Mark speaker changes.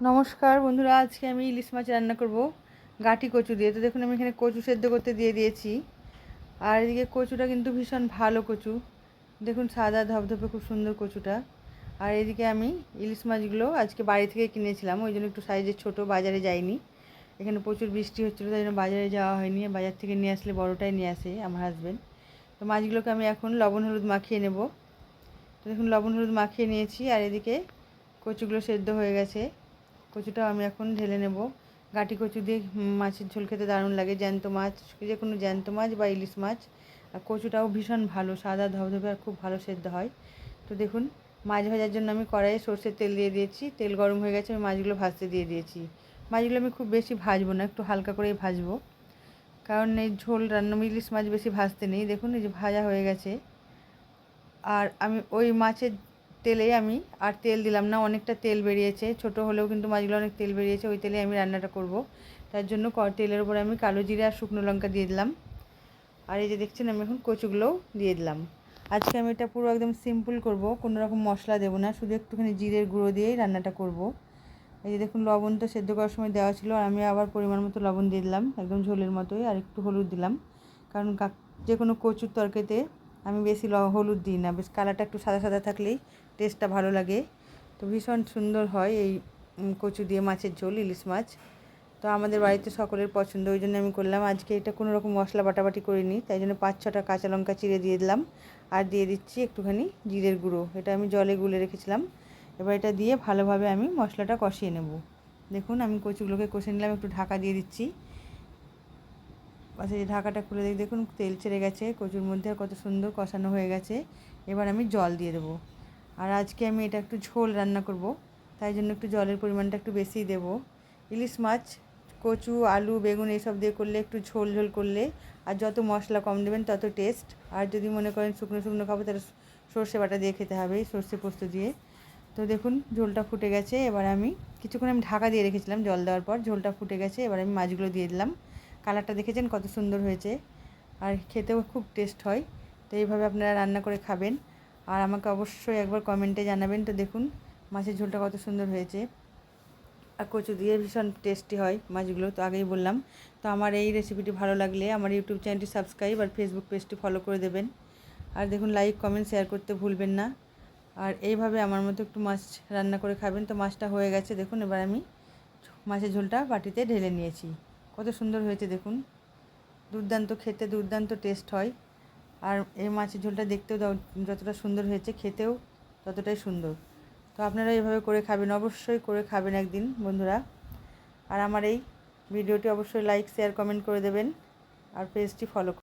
Speaker 1: নমস্কার বন্ধুরা, আজকে আমি ইলিশ মাছ রান্না করব, গাটি কচু দিয়ে। তো দেখুন, আমি এখানে কচু সেদ্ধ করতে দিয়ে দিয়েছি। আর এদিকে কচুটা কিন্তু ভীষণ ভালো কচু। দেখুন, সাদা ধপধপে খুব সুন্দর কচুটা। আর এদিকে আমি ইলিশ মাছগুলো আজকে বাড়ি থেকে কিনেছিলাম, ওই জন্য একটু সাইজে ছোট, বাজারে যাইনি। এখানে প্রচুর বৃষ্টি হচ্ছিল, তাই জন্য বাজারে যাওয়া হয়নি। বাজার থেকে নিয়ে আসলে বড়টাই নিয়ে আসে আমার হাজব্যান্ড তো মাছগুলোকে আমি এখন লবণ, হলুদ মাখিয়ে নেব। তো দেখুন, লবণ, হলুদ মাখিয়ে নিয়েছি, আর এদিকে কচুগুলো সেদ্ধ হয়ে গেছে। কচুটাও আমি এখন ঢেলে নেব। গাটি কচু দিয়ে মাছের ঝোল খেতে দারুণ লাগে, জ্যান্ত মাছ যে কোনো জ্যান্ত মাছ বা ইলিশ মাছ। আর কচুটাও ভীষণ ভালো, সাদা ধবধবে আর খুব ভালো সেদ্ধ হয়। তো দেখুন, মাছ ভাজার জন্য আমি কড়াইয়ে সর্ষের তেল দিয়ে দিয়েছি। তেল গরম হয়ে গেছে, আমি মাছগুলো ভাজতে দিয়ে দিয়েছি। মাছগুলো আমি খুব বেশি ভাজবো না, একটু হালকা করেই ভাজবো। কারণ এই ঝোল রান্না ইলিশ মাছ বেশি ভাজতে নেই। দেখুন, এই যে ভাজা হয়ে গেছে। আর আমি ওই মাছের তেলে আমি আর তেল দিলাম না, অনেকটা তেল বেরিয়েছে। ছোট হলেও কিন্তু মাছগুলো অনেক তেল বেরিয়েছে, ওই তেলে আমি রান্নাটা করব। তার জন্য তেলের উপরে আমি কালো জিরে আর শুকনো লঙ্কা দিয়ে দিলাম। আর এই যে দেখছেন, আমি এখন কচুগুলোও দিয়ে দিলাম। আজকে আমি এটা পুরো একদম সিম্পল করব, কোনো রকম মশলা দেবো না, শুধু একটুখানি জিরের গুঁড়ো দিয়েই রান্নাটা করব। এই যে দেখুন, লবণ তো সেদ্ধ করার সময় দেওয়া ছিল, আর আমি আবার পরিমাণ মতো লবণ দিয়ে দিলাম, একদম ঝোলের মতোই, আর একটু হলুদ দিলাম। কারণ যে কোনো কচুর তরকারিতে আমি বেশি হলুদ দিই না, বেশ কালারটা একটু সাদা সাদা থাকলেই টেস্টটা ভালো লাগে। তো ভীষণ সুন্দর হয় এই কচু দিয়ে মাছের ঝোল, ইলিশ মাছ। তো আমাদের বাড়িতে সকলের পছন্দ, ওই জন্য আমি করলাম। আজকে এটা কোনো রকম মশলা বাটাবাটি করিনি, তাই জন্য পাঁচ ছটা কাঁচা লঙ্কা চিড়ে দিয়ে দিলাম। আর দিয়ে দিচ্ছি একটুখানি জিরের গুঁড়ো, এটা আমি জলে গুলে রেখেছিলাম। এবার এটা দিয়ে ভালোভাবে আমি মশলাটা কষিয়ে নেব। দেখুন, আমি কচুগুলোকে কষে নিলাম, একটু ঢাকা দিয়ে দিচ্ছি। পাশে যে ঢাকাটা খুলে দেখি, দেখুন তেল ছেড়ে গেছে, কচুর মধ্যে আর কত সুন্দর কষানো হয়ে গেছে। এবার আমি জল দিয়ে দেবো। আর আজকে আমি এটা একটু ঝোল রান্না করব, তাই জন্য একটু জলের পরিমাণটা একটু বেশিই দেবো। ইলিশ মাছ, কচু, আলু, বেগুন এইসব দিয়ে করলে একটু ঝোল ঝোল করলে, আর যত মশলা কম দেবেন তত টেস্ট। আর যদি মনে করেন শুকনো শুকনো খাব, তাহলে সর্ষে বাটা দিয়ে খেতে হবে, সর্ষে পোস্ত দিয়ে। তো দেখুন, ঝোলটা ফুটে গেছে। এবার আমি, কিছুক্ষণ আমি ঢাকা দিয়ে রেখেছিলাম জল দেওয়ার পর, ঝোলটা ফুটে গেছে। এবার আমি মাছগুলো দিয়ে দিলাম। কালারটা দেখেছেন? কত সুন্দর হয়েছে। আর খেতেও খুব টেস্ট হয়। তো এইভাবে আপনারা রান্না করে খাবেন। আর আমাকে অবশ্যই একবার কমেন্টে জানাবেন। তো দেখুন, মাছের ঝোলটা কত সুন্দর হয়েছে। আর কচু দিয়ে ভীষণ টেস্টি হয় মাছগুলো, তো আগেই বললাম। তো আমার এই রেসিপিটি ভালো লাগলে আমার ইউটিউব চ্যানেলটি সাবস্ক্রাইব আর ফেসবুক পেজটি ফলো করে দেবেন। আর দেখুন লাইক কমেন্ট শেয়ার করতে ভুলবেন না। আর এইভাবে আমার মতো একটু মাছ রান্না করে খাবেন। তো মাছটা হয়ে গেছে। দেখুন, এবার আমি মাছের ঝোলটা বাটিতে ঢেলে নিয়েছি। কত সুন্দর হয়েছে দেখুন। দুর্দান্ত খেতে, দুর্দান্ত টেস্ট হয়। আর এই মাছের ঝোলটা দেখতেও যতটা সুন্দর হয়েছে খেতেও ততটাই সুন্দর। তো আপনারা এভাবে করে খাবেন, অবশ্যই করে খাবেন একদিন বন্ধুরা। আর আমার এই ভিডিওটি অবশ্যই লাইক শেয়ার কমেন্ট করে দেবেন। আর পেজটি ফলো